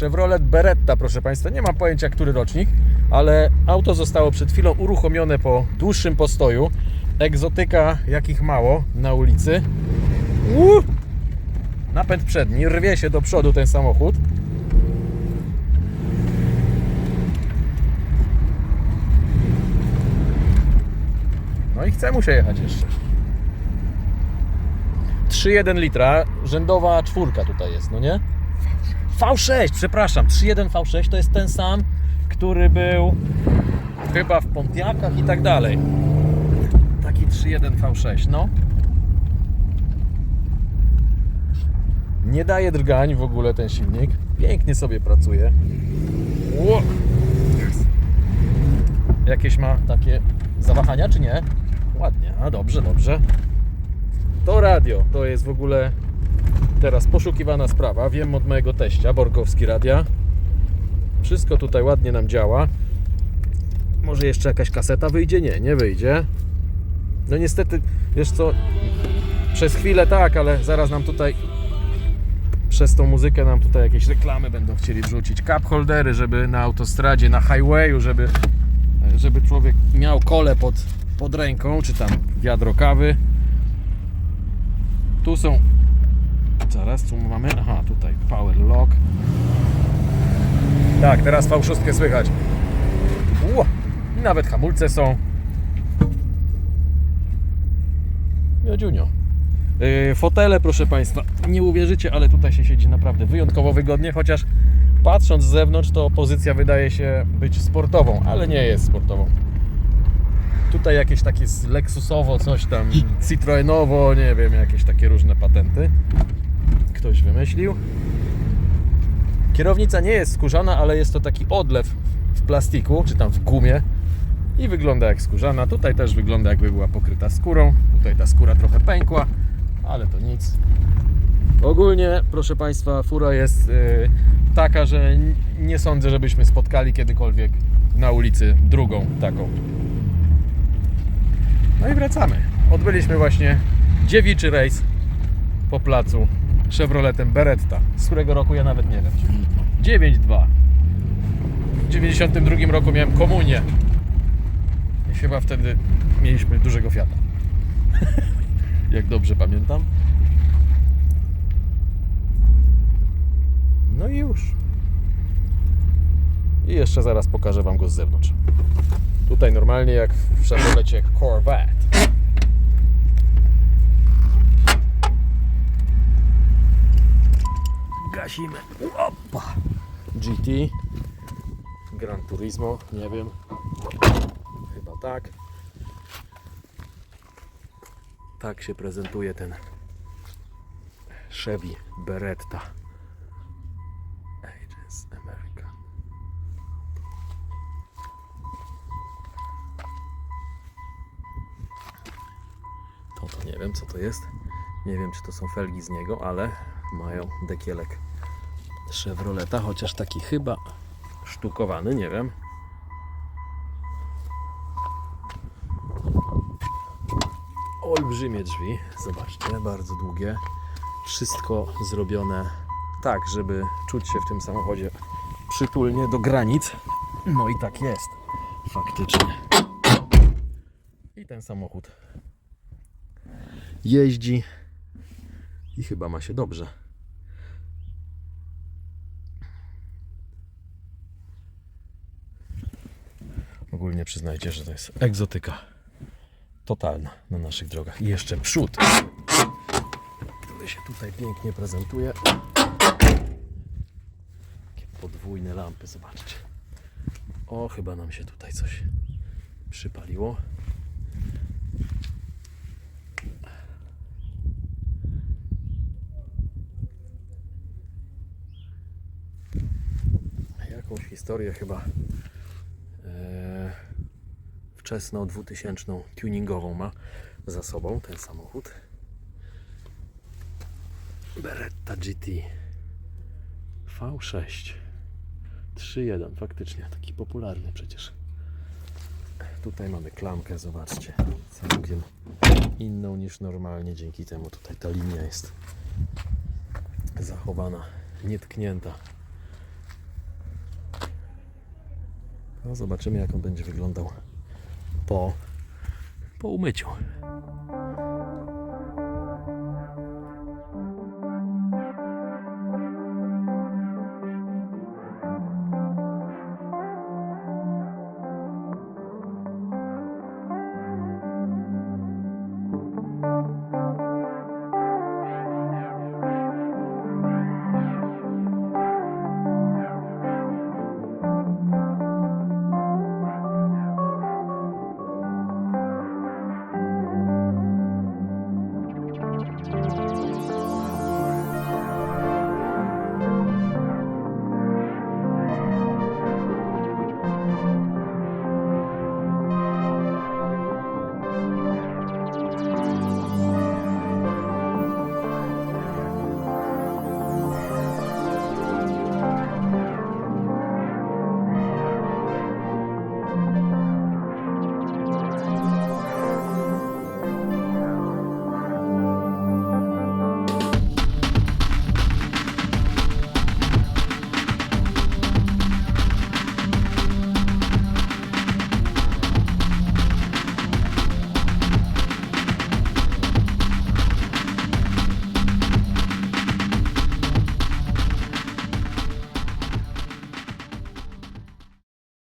Chevrolet Beretta, proszę Państwa. Nie mam pojęcia, który rocznik, ale auto zostało przed chwilą uruchomione po dłuższym postoju. Egzotyka, jakich mało na ulicy. Uuu! Napęd przedni, rwie się do przodu ten samochód. No i chce mu się jechać jeszcze. 3,1 litra, rzędowa czwórka tutaj jest, no nie? V6, przepraszam, 3.1 V6 to jest ten sam, który był chyba w Pontiacach i tak dalej. Taki 3.1 V6, no. Nie daje drgań w ogóle ten silnik. Pięknie sobie pracuje. Ło! Jakieś ma takie zawahania, czy nie? Ładnie, a dobrze, dobrze. To radio to jest w ogóle teraz poszukiwana sprawa. Wiem od mojego teścia, Borkowski Radia. Wszystko tutaj ładnie nam działa. Może jeszcze jakaś kaseta wyjdzie? Nie, nie wyjdzie. No niestety, wiesz co, przez chwilę tak, ale zaraz nam tutaj przez tą muzykę nam tutaj jakieś reklamy będą chcieli wrzucić. Cup holdery, żeby na autostradzie, na highwayu, żeby, żeby człowiek miał kole pod, pod ręką, czy tam wiadro kawy. Tu są Zaraz, co mamy? Aha, tutaj power lock. Tak, teraz V6 słychać. Ło! Nawet hamulce są. Miodziunio. Yy, fotele, proszę Państwa, nie uwierzycie, ale tutaj się siedzi naprawdę wyjątkowo wygodnie, chociaż patrząc z zewnątrz, to pozycja wydaje się być sportową, ale nie jest sportową. Tutaj jakieś takie Lexusowo, coś tam, Citroenowo, nie wiem, jakieś takie różne patenty ktoś wymyślił. Kierownica nie jest skórzana, ale jest to taki odlew w plastiku, czy tam w gumie i wygląda jak skórzana. Tutaj też wygląda jakby była pokryta skórą. Tutaj ta skóra trochę pękła, ale to nic. Ogólnie, proszę Państwa, fura jest yy, taka, że nie sądzę, żebyśmy spotkali kiedykolwiek na ulicy drugą taką. No i wracamy. Odbyliśmy właśnie dziewiczy rejs po placu Chevroletem Beretta, z którego roku ja nawet nie wiem. 9.2. W 92 roku miałem komunię. I chyba wtedy mieliśmy dużego Fiata. Jak dobrze pamiętam. No i już. I jeszcze zaraz pokażę Wam go z zewnątrz. Tutaj normalnie jak w Chevrolecie Corvette. Gasimy. Opa! GT, Gran Turismo, nie wiem. Chyba tak. Tak się prezentuje ten Chevy Beretta. Ages America. To to nie wiem co to jest. Nie wiem czy to są felgi z niego, ale mają dekielek Chevroleta, chociaż taki chyba sztukowany, nie wiem. Olbrzymie drzwi, zobaczcie, bardzo długie. Wszystko zrobione tak, żeby czuć się w tym samochodzie przytulnie do granic. No i tak jest, faktycznie. I ten samochód jeździ i chyba ma się dobrze. Ogólnie przyznajcie, że to jest egzotyka totalna na naszych drogach. I jeszcze przód, który się tutaj pięknie prezentuje. Takie podwójne lampy, zobaczcie. O, chyba nam się tutaj coś przypaliło. jakąś historię chyba e, wczesną 2000 tuningową ma za sobą ten samochód. Beretta GT V6 3.1 faktycznie taki popularny przecież. Tutaj mamy klamkę, zobaczcie, całkiem inną niż normalnie. Dzięki temu tutaj ta linia jest zachowana, nietknięta. No zobaczymy jak on będzie wyglądał po, po umyciu.